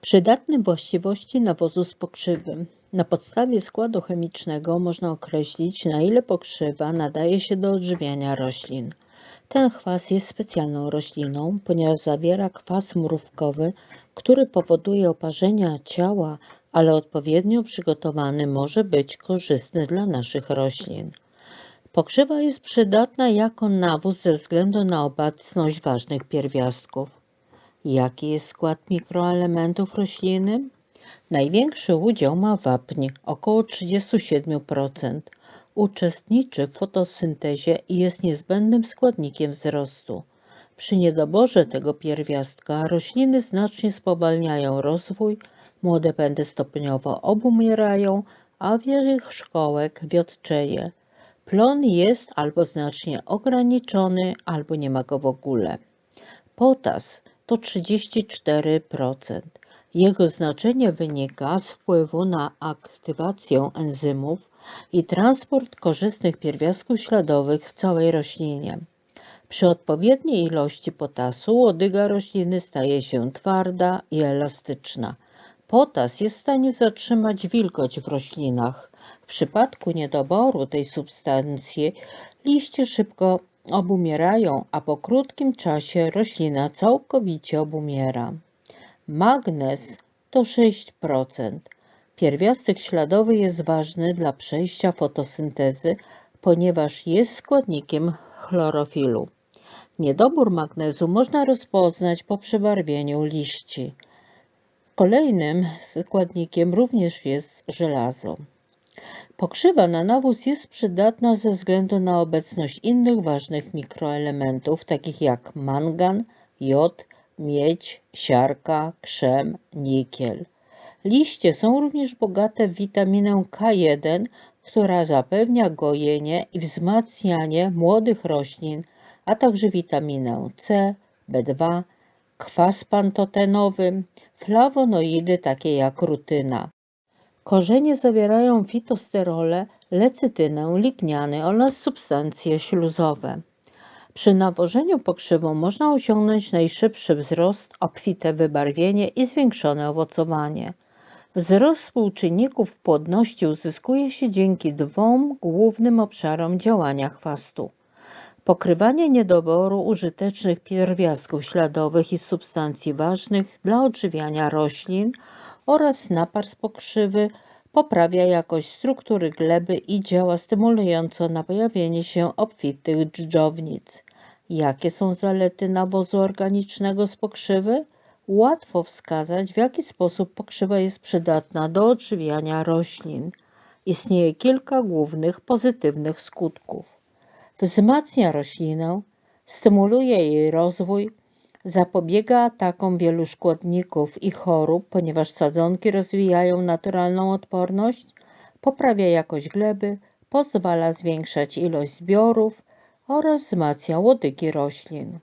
Przydatne właściwości nawozu z pokrzywem. Na podstawie składu chemicznego można określić, na ile pokrzywa nadaje się do odżywiania roślin. Ten kwas jest specjalną rośliną, ponieważ zawiera kwas mrówkowy, który powoduje oparzenia ciała, ale odpowiednio przygotowany może być korzystny dla naszych roślin. Pokrzywa jest przydatna jako nawóz ze względu na obecność ważnych pierwiastków. Jaki jest skład mikroelementów rośliny? Największy udział ma wapń, około 37%. Uczestniczy w fotosyntezie i jest niezbędnym składnikiem wzrostu. Przy niedoborze tego pierwiastka rośliny znacznie spowalniają rozwój, młode pędy stopniowo obumierają, a wierzchołek wiotczeje. Plon jest albo znacznie ograniczony, albo nie ma go w ogóle. Potas to 34%. Jego znaczenie wynika z wpływu na aktywację enzymów i transport korzystnych pierwiastków śladowych w całej roślinie. Przy odpowiedniej ilości potasu łodyga rośliny staje się twarda i elastyczna. Potas jest w stanie zatrzymać wilgoć w roślinach. W przypadku niedoboru tej substancji liście szybko obumierają, a po krótkim czasie roślina całkowicie obumiera. Magnez to 6%. Pierwiastek śladowy jest ważny dla przejścia fotosyntezy, ponieważ jest składnikiem chlorofilu. Niedobór magnezu można rozpoznać po przebarwieniu liści. Kolejnym składnikiem również jest żelazo. Pokrzywa na nawóz jest przydatna ze względu na obecność innych ważnych mikroelementów, takich jak mangan, jod, miedź, siarka, krzem, nikiel. Liście są również bogate w witaminę K1, która zapewnia gojenie i wzmacnianie młodych roślin, a także witaminę C, B2, kwas pantotenowy, flawonoidy takie jak rutyna. Korzenie zawierają fitosterole, lecytynę, ligniany oraz substancje śluzowe. Przy nawożeniu pokrzywą można osiągnąć najszybszy wzrost, obfite wybarwienie i zwiększone owocowanie. Wzrost współczynników płodności uzyskuje się dzięki dwóm głównym obszarom działania chwastu. Pokrywanie niedoboru użytecznych pierwiastków śladowych i substancji ważnych dla odżywiania roślin oraz napar z pokrzywy poprawia jakość struktury gleby i działa stymulująco na pojawienie się obfitych dżdżownic. Jakie są zalety nawozu organicznego z pokrzywy? Łatwo wskazać, w jaki sposób pokrzywa jest przydatna do odżywiania roślin. Istnieje kilka głównych pozytywnych skutków. Wzmacnia roślinę, stymuluje jej rozwój, zapobiega atakom wielu szkodników i chorób, ponieważ sadzonki rozwijają naturalną odporność, poprawia jakość gleby, pozwala zwiększać ilość zbiorów oraz wzmacnia łodygi roślin.